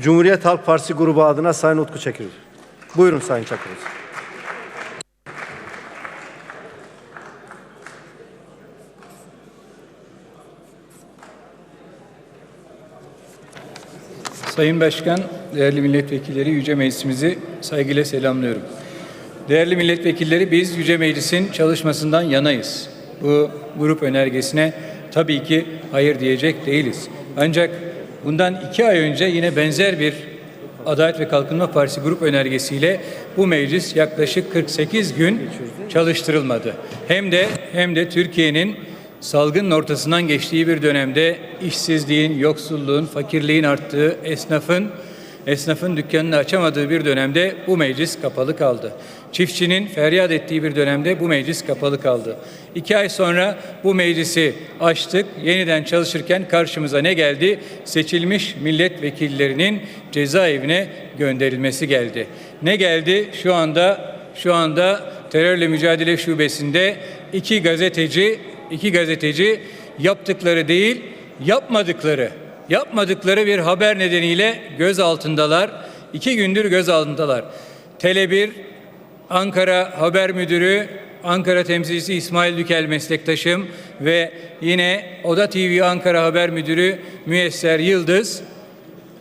Cumhuriyet Halk Partisi grubu adına Sayın Utku Çakır. Buyurun Sayın Çakır. Sayın Başkan, değerli milletvekilleri, Yüce Meclisimizi saygıyla selamlıyorum. Değerli milletvekilleri, biz Yüce Meclis'in çalışmasından yanayız. Bu grup önergesine tabii ki hayır diyecek değiliz. Ancak bundan iki ay önce yine benzer bir Adalet ve Kalkınma Partisi grup önergesiyle bu meclis yaklaşık 48 gün çalıştırılmadı. Hem de hem de Türkiye'nin salgının ortasından geçtiği bir dönemde işsizliğin, yoksulluğun, fakirliğin arttığı, esnafın esnafın dükkanını açamadığı bir dönemde bu meclis kapalı kaldı. Çiftçinin feryat ettiği bir dönemde bu meclis kapalı kaldı. İki ay sonra bu meclisi açtık. Yeniden çalışırken karşımıza ne geldi? Seçilmiş milletvekillerinin cezaevine gönderilmesi geldi. Ne geldi? Şu anda şu anda terörle mücadele şubesinde iki gazeteci iki gazeteci yaptıkları değil yapmadıkları yapmadıkları bir haber nedeniyle gözaltındalar. İki gündür gözaltındalar. Tele1 Ankara Haber Müdürü Ankara temsilcisi İsmail Dükel meslektaşım ve yine Oda TV Ankara Haber Müdürü Müyesser Yıldız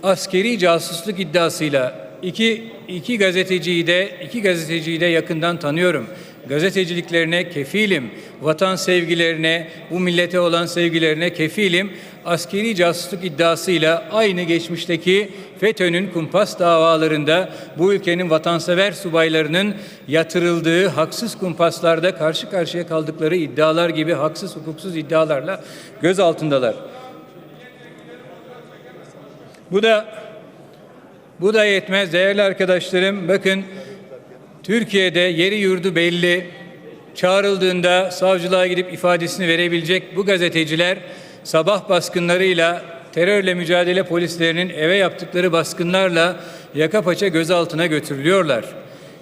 askeri casusluk iddiasıyla iki, iki gazeteciyi de iki gazeteciyi de yakından tanıyorum. Gazeteciliklerine kefilim, vatan sevgilerine, bu millete olan sevgilerine kefilim. Askeri casusluk iddiasıyla aynı geçmişteki FETÖ'nün kumpas davalarında bu ülkenin vatansever subaylarının yatırıldığı haksız kumpaslarda karşı karşıya kaldıkları iddialar gibi haksız hukuksuz iddialarla gözaltındalar. Bu da bu da yetmez değerli arkadaşlarım. Bakın Türkiye'de yeri yurdu belli. Çağrıldığında savcılığa gidip ifadesini verebilecek bu gazeteciler sabah baskınlarıyla terörle mücadele polislerinin eve yaptıkları baskınlarla yaka paça gözaltına götürülüyorlar.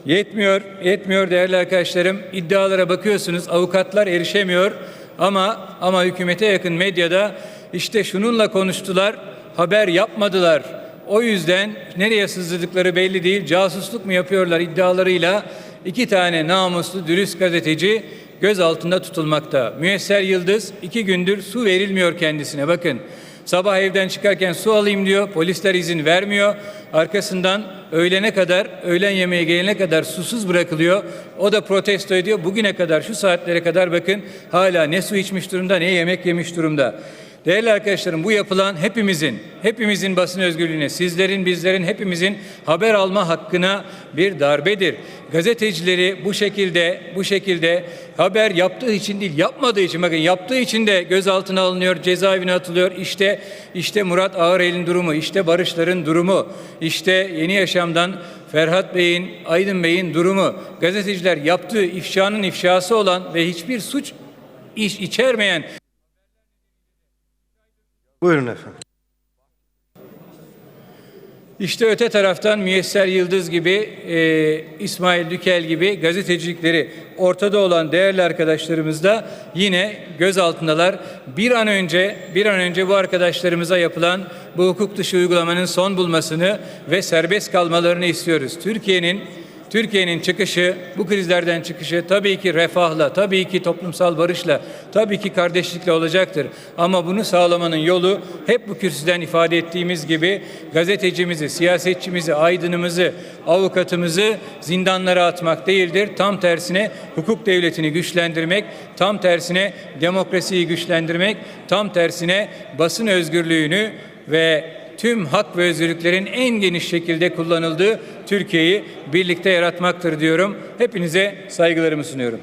Yetmiyor, yetmiyor değerli arkadaşlarım. İddialara bakıyorsunuz avukatlar erişemiyor ama ama hükümete yakın medyada işte şununla konuştular, haber yapmadılar. O yüzden nereye sızdırdıkları belli değil. Casusluk mu yapıyorlar iddialarıyla iki tane namuslu dürüst gazeteci gözaltında tutulmakta. Müyesser Yıldız iki gündür su verilmiyor kendisine bakın. Sabah evden çıkarken su alayım diyor. Polisler izin vermiyor. Arkasından öğlene kadar, öğlen yemeğe gelene kadar susuz bırakılıyor. O da protesto ediyor. Bugüne kadar, şu saatlere kadar bakın hala ne su içmiş durumda, ne yemek yemiş durumda. Değerli arkadaşlarım bu yapılan hepimizin, hepimizin basın özgürlüğüne, sizlerin, bizlerin, hepimizin haber alma hakkına bir darbedir. Gazetecileri bu şekilde, bu şekilde haber yaptığı için değil, yapmadığı için bakın yaptığı için de gözaltına alınıyor, cezaevine atılıyor. İşte işte Murat Ağırel'in durumu, işte Barışların durumu, işte Yeni Yaşam'dan Ferhat Bey'in, Aydın Bey'in durumu. Gazeteciler yaptığı ifşanın ifşası olan ve hiçbir suç iş içermeyen Buyurun efendim. İşte öte taraftan Müyesser Yıldız gibi, e, İsmail Dükel gibi gazetecilikleri ortada olan değerli arkadaşlarımız da yine gözaltındalar. Bir an önce, bir an önce bu arkadaşlarımıza yapılan bu hukuk dışı uygulamanın son bulmasını ve serbest kalmalarını istiyoruz. Türkiye'nin Türkiye'nin çıkışı, bu krizlerden çıkışı tabii ki refahla, tabii ki toplumsal barışla, tabii ki kardeşlikle olacaktır. Ama bunu sağlamanın yolu hep bu kürsüden ifade ettiğimiz gibi gazetecimizi, siyasetçimizi, aydınımızı, avukatımızı zindanlara atmak değildir. Tam tersine hukuk devletini güçlendirmek, tam tersine demokrasiyi güçlendirmek, tam tersine basın özgürlüğünü ve tüm hak ve özgürlüklerin en geniş şekilde kullanıldığı Türkiye'yi birlikte yaratmaktır diyorum. Hepinize saygılarımı sunuyorum.